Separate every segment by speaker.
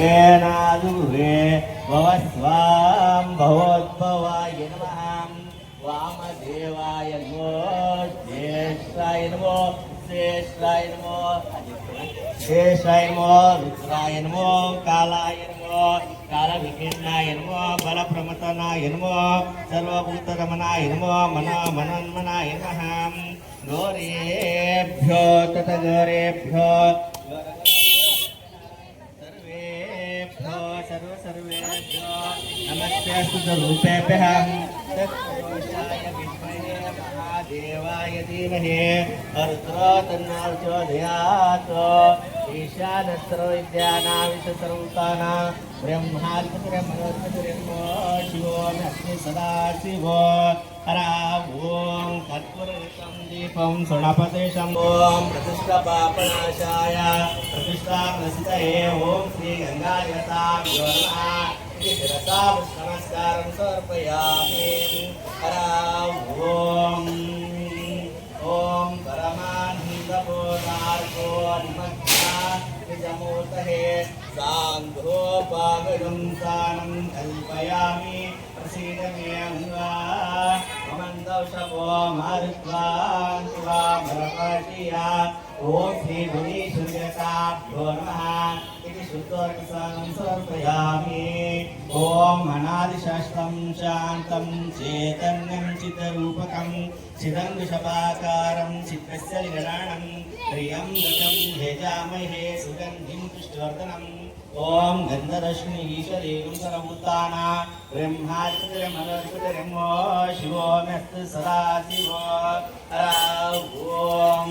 Speaker 1: वेणादुहे भवस्वां भवोद्भवाय नमः वामदेवाय नमो ज्येष्ठाय नमो श्रेष्ठाय नमो शेषाय नमो रुद्राय नमो कालाय नमो कालविकीर्णाय नमो बलप्रमतनाय नमो सर्वभूतरमणाय नमो मनो मनन्मनाय नमः गौरेभ्यो ततगौरेभ्यो सर्वेभ्यो रुपेभ्यः महादेवाय धीमहे। अरुद्रो तन्नार्चो ध्यात् ईशानस्रो विद्यानाविशसरूपाना ब्रह्मात्मब्रह्मो शिवो नस्मि सदाशिवो हरा ॐ तत्पुरुषं दीपं सुणपदेशम् ॐ प्रतिष्ठपापनाशाय। प्रतिष्ठाप्रसिद्धये ॐ श्रीगङ्गायतां शिरसा नमस्कारं समर्पयामि हरा ॐ ॐ परमानन्दबोधार्को निमग्ना निजमूर्तये सान्धोपागजं सानं कल्पयामि प्रसीद मे अङ्गा ममन्दौषभो मारुत्वान् शिवा भरपाटिया ఓం శ్రీ భువనేశ్వరిగతాభ్యో నమః ఇది శుద్ధోర్కసామర్పయామి ఓం అనాదిశాస్త్రం శాంతం చైతన్యం చిత్తరూపకం చిదం వృషభాకారం చిత్తస్య నిగణాణం ప్రియం గతం భేజామహే సుగంధిం పుష్టివర్ధనం ఓం గంధరశ్మి ఈశ్వరీం సరముత్తాన బ్రహ్మాత్మో శివోమెస్తు సదాశివో ఓం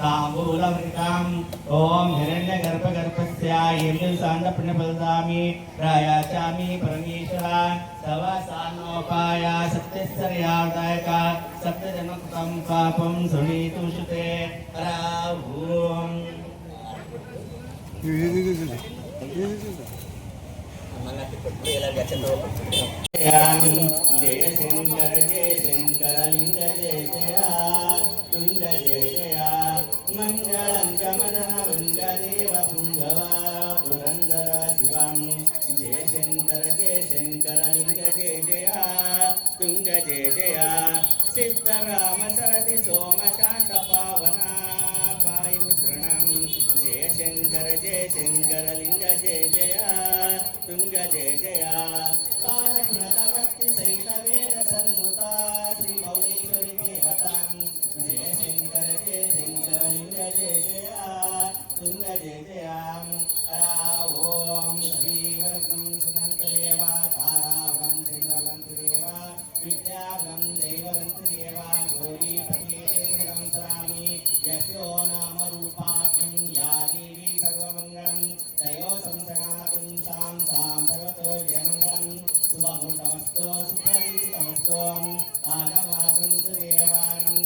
Speaker 1: ताम्बूलमृताम् ॐ हिरण्यगर्भगर्भस्य यमिसाण्डपुण्यफलदामि प्रयाचामि परमेश्वर तव सानोपाय सत्यस्तर्यादायक सत्यजन्मकृतं पापं सुनीतु शुते ॐ जय శంకర జయ శంకర లింగ జయ జయ తుంగ జయ జయ సిద్ధరామ సరది సోమ శాంత పవన పావన పాయుద్రణం జయ శంకర జయ శంకర లింగ జయ జయ తుంగ జయ జయ పారమృతవక్తి సైత వేద సన్ముతా तुंग जय जयां हरा ओम श्रीवर्गं सुनन्तदेवा तारावं चन्द्रवन्तदेवा विद्यावं दैववन्तदेवा गौरीपतिं सरामि यस्यो नाम रूपाख्यं या देवी सर्वमङ्गलं तयो संसनातुं सां सां सर्वतो जयमङ्गलं शुभमुहूर्तमस्तु सुप्रतीतमस्तु आगमागं तु देवानं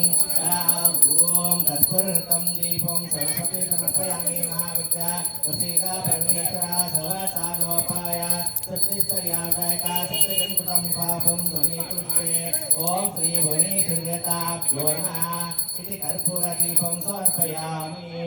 Speaker 1: तत्पुरतं दीपं सरस्वती समर्पयामि महाविद्या प्रसीद परमेश्वरा सवसानोपाय सत्यस्तर्यादायका सत्यजन्कृतं पापं ध्वनिकृष्टे ॐ श्रीभुवनेश्वर्यताभ्यो नमः इति कर्पूरदीपं समर्पयामि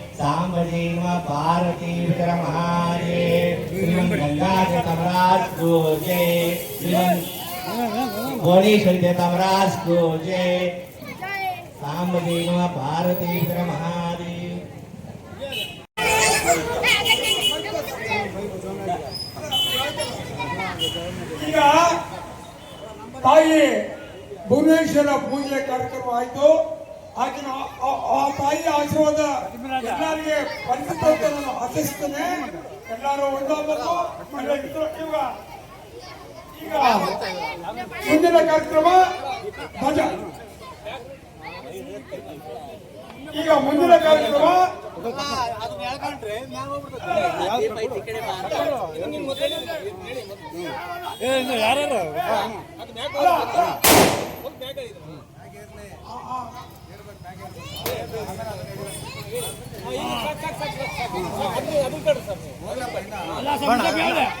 Speaker 1: साम्बजे नमः पार्वती विक्रमहारे श्रीमन्गङ्गाधतमराज को जय श्रीमन् भुवनेश्वरी देवतामराज को जय साम्बजे नमः पार्वती विक्रमहारे
Speaker 2: ಈಗ ತಾಯಿ ಭುವನೇಶ್ವರ ಪೂಜೆ ಕಾರ್ಯಕ್ರಮ ಆಯ್ತು ಆಕಿನ ಆ- ಆ ತಾಯಿ ಆಶೀರ್ವಾದ ಅಂತ ನಾನು ಆಶಿಸ್ತೇನೆ ಎಲ್ಲರೂ ಒಂದಾಗಬೇಕು ಈಗ ಮುಂದಿನ ಕಾರ್ಯಕ್ರಮ ಧ್ವಜ ಈಗ ಮುಂದಿನ ಕಾರ್ಯಕ್ರಮ 拉上，你这。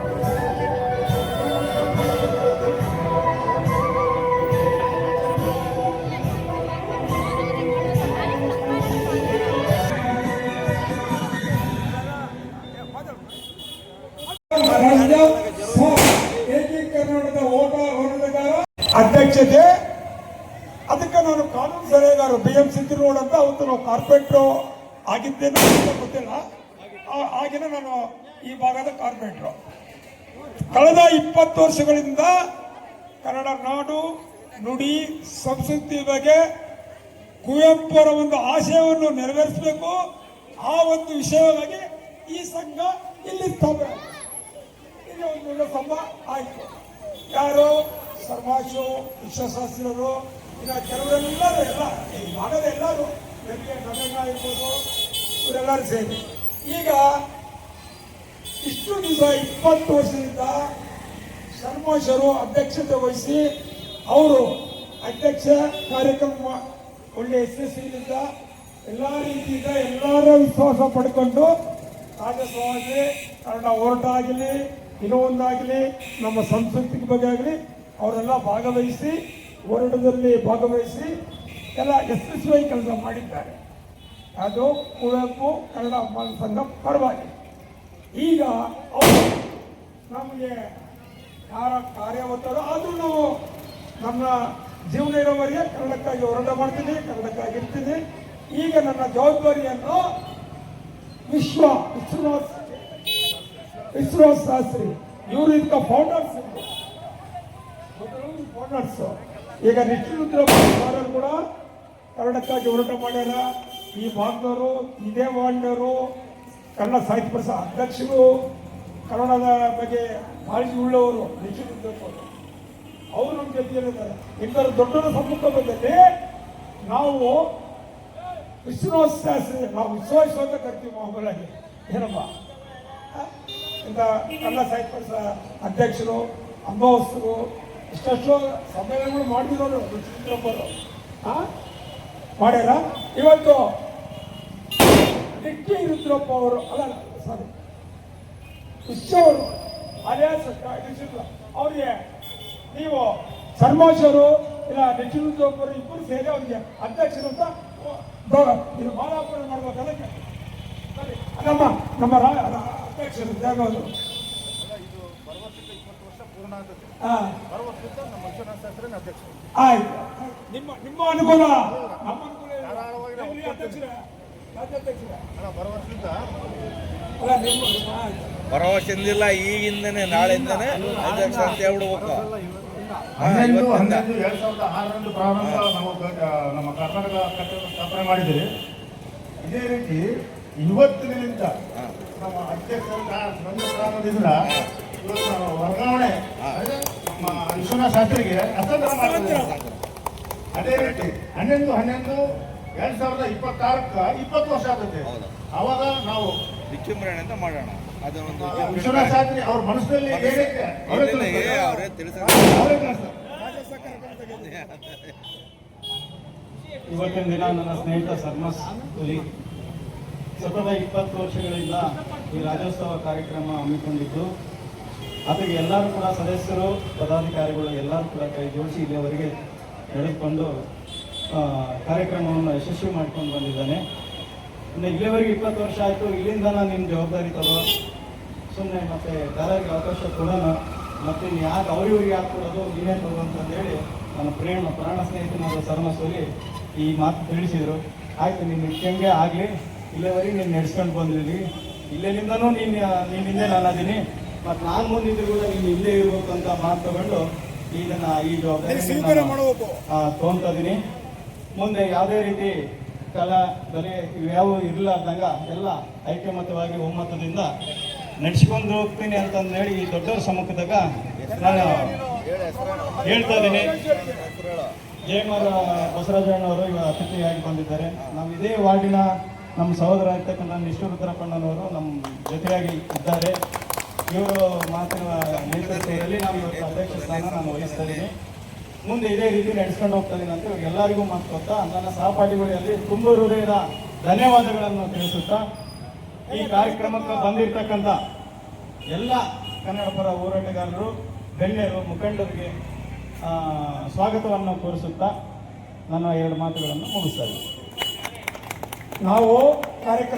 Speaker 2: ಅಂತ ಅವತ್ತು ನಾವು ಕಾರ್ಪೊರೇಟ್ರು ಆಗಿದ್ದೇನೆ ಗೊತ್ತಿಲ್ಲ. ಆಗಿನ ನಾನು ಈ ಭಾಗದ ಕಾರ್ಪೊರೇಟ್ರು ಕಳೆದ ಇಪ್ಪತ್ತು ವರ್ಷಗಳಿಂದ ಕನ್ನಡ ನಾಡು ನುಡಿ ಸಂಸ್ಕೃತಿ ಬಗ್ಗೆ ಕುವೆಂಪುರ ಒಂದು ಆಶಯವನ್ನು ನೆರವೇರಿಸಬೇಕು. ಆ ಒಂದು ವಿಷಯವಾಗಿ ಈ ಸಂಘ ಇಲ್ಲಿ ಸ್ಥಾಪನೆ. ಇಲ್ಲಿ ಒಂದು ಸಂಘ ಆಯಿತು. ಯಾರು? ಸರ್ಮಾಶು ವಿಶ್ವಶಾಸ್ತ್ರರು ಇನ್ನು ಕೆಲವರೆಲ್ಲರೂ ಎಲ್ಲ ಎಲ್ಲರೂ ಬೆಳಿಗ್ಗೆ ಗಮನ ಇರ್ಬೋದು ಇವರೆಲ್ಲರೂ ಸೇರಿ. ಈಗ ಇಷ್ಟು ದಿವಸ, ಇಪ್ಪತ್ತು ವರ್ಷದಿಂದ ಶರ್ಮಾಶರು ಅಧ್ಯಕ್ಷತೆ ವಹಿಸಿ ಅವರು ಅಧ್ಯಕ್ಷ ಕಾರ್ಯಕ್ರಮ, ಒಳ್ಳೆ ಯಶಸ್ಸಿನಿಂದ ಎಲ್ಲ ರೀತಿಯಿಂದ ಎಲ್ಲರ ವಿಶ್ವಾಸ ಪಡ್ಕೊಂಡು ರಾಜಸ್ವಾಮಿ ಕನ್ನಡ ಹೋರಾಟ ಆಗಲಿ ಇನ್ನೊಂದಾಗಲಿ ನಮ್ಮ ಸಂಸ್ಕೃತಿ ಬಗ್ಗೆ ಆಗಲಿ ಅವರೆಲ್ಲ ಭಾಗವಹಿಸಿ ಹೋರಾಟದಲ್ಲಿ ಭಾಗವಹಿಸಿ ಎಲ್ಲ ಯಶಸ್ವಿಯಾಗಿ ಕೆಲಸ ಮಾಡಿದ್ದಾರೆ. ಅದು ಕುವೆಂಪು ಕನ್ನಡ ಅಭಿಮಾನ ಸಂಘ ಪರವಾಗಿ. ಈಗ ಅವರು ನಮಗೆ ಯಾರ ಕಾರ್ಯ ಆದರೂ ನಾವು ನಮ್ಮ ಜೀವನ ಇರೋವರೆಗೆ ಕನ್ನಡಕ್ಕಾಗಿ ಹೋರಾಟ ಮಾಡ್ತೀನಿ ಕನ್ನಡಕ್ಕಾಗಿ ಇರ್ತೀನಿ ಈಗ ನನ್ನ ಜವಾಬ್ದಾರಿಯನ್ನು ವಿಶ್ವ ವಿಶ್ವನಾಥ್ ವಿಶ್ವನಾಥ್ ಶಾಸ್ತ್ರಿ ಇವರು ಇದಕ್ಕೆ ಫೌಂಡರ್ಸ್ ಫೌಂಡರ್ಸ್ ಈಗ ನಿಶ್ಚಿತ ಕೂಡ ಕನ್ನಡಕ್ಕಾಗಿ ಹೋರಾಟ ಮಾಡ್ಯಾರ. ಈ ಭಾಗದವರು, ಇದೇ ವಾರ್ಡ್ನವರು, ಕನ್ನಡ ಸಾಹಿತ್ಯ ಪರಿಷತ್ ಅಧ್ಯಕ್ಷರು, ಕನ್ನಡದ ಬಗ್ಗೆ ಕಾಳಜಿ ಉಳ್ಳವರು, ನಿಶ್ಚಿತ ಅವರು ನಮ್ಮ ಜೊತೆಯಲ್ಲಿದ್ದಾರೆ ಇಬ್ಬರು ದೊಡ್ಡವರ ಸಮ್ಮುಖದಲ್ಲಿ ನಾವು ವಿಶ್ವಾಸ ನಾವು ವಿಶ್ವಾಸ ಅಂತ ಕರ್ತೀವಿ ಮಾಮೂಲಾಗಿ. ಏನಪ್ಪ? ಇಂಥ ಕನ್ನಡ ಸಾಹಿತ್ಯ ಪರಿಷತ್ ಅಧ್ಯಕ್ಷರು ಅನುಭವಸ್ಥರು ಇಷ್ಟೆಷ್ಟೋ ಸಮ್ಮೇಳನಗಳು ರುಚಿರಪ್ಪರು ಆ? ಮಾಡ್ಯಾರ? ಇವತ್ತು ಡಿಕ್ಕಿ ರುದ್ರಪ್ಪ ಅವರು, ಅಲ್ಲ ಸಾರಿ ಅದೇ ಅಲಿಯಾಸ್ ಅವ್ರಿಗೆ ನೀವು ಅವರು, ಇಲ್ಲ ರುದ್ರಪ್ಪ ಅವರು ಇಬ್ಬರು ಸೇರಿ ಅವ್ರಿಗೆ ಅಧ್ಯಕ್ಷರು ಅಂತ ಇದು ಮಾಲಾಪುರ ಮಾಡ್ಬೇಕಲ್ಲ. ನಮ್ಮ ನಮ್ಮ ಅಧ್ಯಕ್ಷರು ಜಾಗವರು ಹಾ ಆಯ್ತು ನಿಮ್ಮ ನಿಮ್ಮ ಅನುಕೂಲ ನಮ್ಮ ಅನುಕೂಲ ಅಧ್ಯಕ್ಷರೇ? ರಾಜ್ಯಾಧ್ಯಕ್ಷರೇ?
Speaker 3: ಈಗಿಂದನೇ ನಾಳೆಯಿಂದನೇ ಅಧ್ಯಕ್ಷ ಅಂತ ಹೇಳ್ಬಿಡ್ಬೇಕು
Speaker 4: ಹನ್ನೆರಡು. ಹನ್ನೆರಡು ಎರಡ್ ಸಾವಿರದ ಆರರಂದು ಪ್ರಾರಂಭ ನಾವು ನಮ್ಮ ಕರ್ನಾಟಕ ಕಟ್ಟಡ ಸ್ಥಾಪನೆ ಮಾಡಿದ್ದೀವಿ ಇದೇ ರೀತಿ ಇವತ್ತಿನಿಂದ ನಮ್ಮ ಅಧ್ಯಕ್ಷರ ಇವತ್ತು ವರ್ಗಾವಣೆ. ಅಂದ್ರೆ ನಮ್ಮ ವಿಶ್ವನಾಥ ಶಾಸ್ತ್ರಿಗೆ. ಅದೇ ರೀತಿ ಹನ್ನೊಂದು ಹನ್ನೊಂದು ಎರಡ್ ಸಾವಿರದ ಇಪ್ಪತ್ತಾರಕ್ಕ ಇಪ್ಪತ್ತು ವರ್ಷ
Speaker 3: ಆಗುತ್ತೆ
Speaker 4: ಅವಾಗ ನಾವು
Speaker 3: ವಿಜೃಂಭಣೆ ಅಂತ ಮಾಡೋಣ ಅದು ಒಂದು
Speaker 4: ವಿಶ್ವನಾಥ್ ಶಾಸ್ತ್ರಿ ಅವ್ರ ಮನಸ್ಸಿನಲ್ಲಿ ಏನೈತೆ ಅವರೇ ತಿಳಿಸ್ತಾರೆ.
Speaker 3: ಅವರೇ ತಿಳಿಸ್ತಾರೆ.
Speaker 5: ಇವತ್ತಿನ ದಿನ ನನ್ನ ಸ್ನೇಹಿತ ಸರ್ಮಸ್ ಹುಲಿ ಸತತ ಇಪ್ಪತ್ತು ವರ್ಷಗಳಿಂದ ಈ ರಾಜ್ಯೋತ್ಸವ ಕಾರ್ಯಕ್ರಮ ಹಮ್ಮಿಕೊಂಡಿದ್ದು. ಅದಕ್ಕೆ ಎಲ್ಲರೂ ಕೂಡ ಸದಸ್ಯರು, ಪದಾಧಿಕಾರಿಗಳು ಎಲ್ಲರೂ ಕೂಡ ಕೈ ಜೋಡಿಸಿ ಇಲ್ಲಿಯವರೆಗೆ ನಡೆದುಕೊಂಡು ಕಾರ್ಯಕ್ರಮವನ್ನು ಯಶಸ್ವಿ ಮಾಡ್ಕೊಂಡು ಬಂದಿದ್ದಾನೆ. ಇನ್ನು ಇಲ್ಲಿವರೆಗೆ ಇಪ್ಪತ್ತು ವರ್ಷ ಆಯಿತು. ಇಲ್ಲಿಂದ ನಾನು ನಿಮ್ಮ ಜವಾಬ್ದಾರಿ ತಗೋ. ಸುಮ್ಮನೆ ಮತ್ತೆ ಕಾರ್ಯಕ್ಕೆ ಅವಕಾಶ ಕೊಡೋಣ. ಮತ್ತೆ ಇನ್ನು ಯಾಕೆ ಅವ್ರಿವ್ರಿಗೆ ಯಾಕೆ ಕೊಡೋದು? ನೀನೇ ತಗೋ ಅಂತಂದೇಳಿ ನನ್ನ ಪ್ರೇಮ, ಪ್ರಾಣ ಸ್ನೇಹಿತನಾದ ಸರ್ಮಸೋಲಿ ಈ ಮಾತು ತಿಳಿಸಿದರು. ಆಯಿತು ನಿಮ್ಮ ಇಟ್ಟಂಗೆ ಆಗಲಿ. ಇಲ್ಲಿವರೆಗೆ ನೀನು ನಡೆಸ್ಕೊಂಡು ಬಂದಿದ್ದೀನಿ ಇಲ್ಲಿಂದನೂ ನೀನು ನೀನಿಂದೇ ನಾನು ಅದೀನಿ. ಮತ್ತು ನಾನು ಮುಂದಿದ್ರು ಕೂಡ ನೀನು ಇಲ್ಲೇ ಇರಬೇಕು ಅಂತ ಮಾತು ತಗೊಂಡು ಇದನ್ನ ಈ ಜವಾಬ್ದಾರಿ ತೊಗೊಂತ ಇದೀನಿ. ಮುಂದೆ ಯಾವುದೇ ರೀತಿ ಕಲಾ ಬಲೆ ಇವ್ಯಾವ ಇರಲಾರ್ದಂಗ ಎಲ್ಲ ಐಕ್ಯಮತವಾಗಿ ಒಮ್ಮತದಿಂದ ನಡೆಸ್ಕೊಂಡು ಹೋಗ್ತೀನಿ ಅಂತಂದು ಹೇಳಿ ಈ ದೊಡ್ಡವ್ರ ಸಮ್ಮುಖದಾಗ ನಾನು ಹೇಳ್ತಾ ಇದ್ದೀನಿ ಜಯಮಾರ ಬಸವರಾಜಣ್ಣವರು ಇವಾಗ ಅತಿಥಿಯಾಗಿ ಬಂದಿದ್ದಾರೆ. ನಾವು ಇದೇ ವಾರ್ಡಿನ ನಮ್ಮ ಸಹೋದರ ಇರ್ತಕ್ಕಂಥ ನಿಷ್ಠುರುದ್ರಪ್ಪಣ್ಣನವರು ನಮ್ಮ ಜೊತೆಯಾಗಿ ಇದ್ದಾರೆ. ಇವರು ಮಾತಿನ ನೇತೃತ್ವದಲ್ಲಿ ನಾವು ಇವತ್ತು ಅಧ್ಯಕ್ಷ ಸ್ಥಾನ ನಾನು ವಹಿಸ್ತಾ ಮುಂದೆ ಇದೇ ರೀತಿ ನಡೆಸ್ಕೊಂಡು ಹೋಗ್ತಾ ಇದ್ದೀನಿ ಅಂತ ಎಲ್ಲರಿಗೂ ಮಾತು ಕೊಡ್ತಾ ನನ್ನ ಸಹಪಾಠಿಗಳಲ್ಲಿ ತುಂಬ ಹೃದಯದ ಧನ್ಯವಾದಗಳನ್ನು ತಿಳಿಸುತ್ತಾ, ಈ ಕಾರ್ಯಕ್ರಮಕ್ಕೆ ಬಂದಿರತಕ್ಕಂಥ ಎಲ್ಲ ಕನ್ನಡ ಪರ ಹೋರಾಟಗಾರರು, ಗಣ್ಯರು, ಮುಖಂಡರಿಗೆ ಸ್ವಾಗತವನ್ನು ಕೋರಿಸುತ್ತಾ ನನ್ನ ಎರಡು ಮಾತುಗಳನ್ನು ಮುಗಿಸ್ತಾ
Speaker 2: ನಾವು ಕಾರ್ಯಕ್ರಮ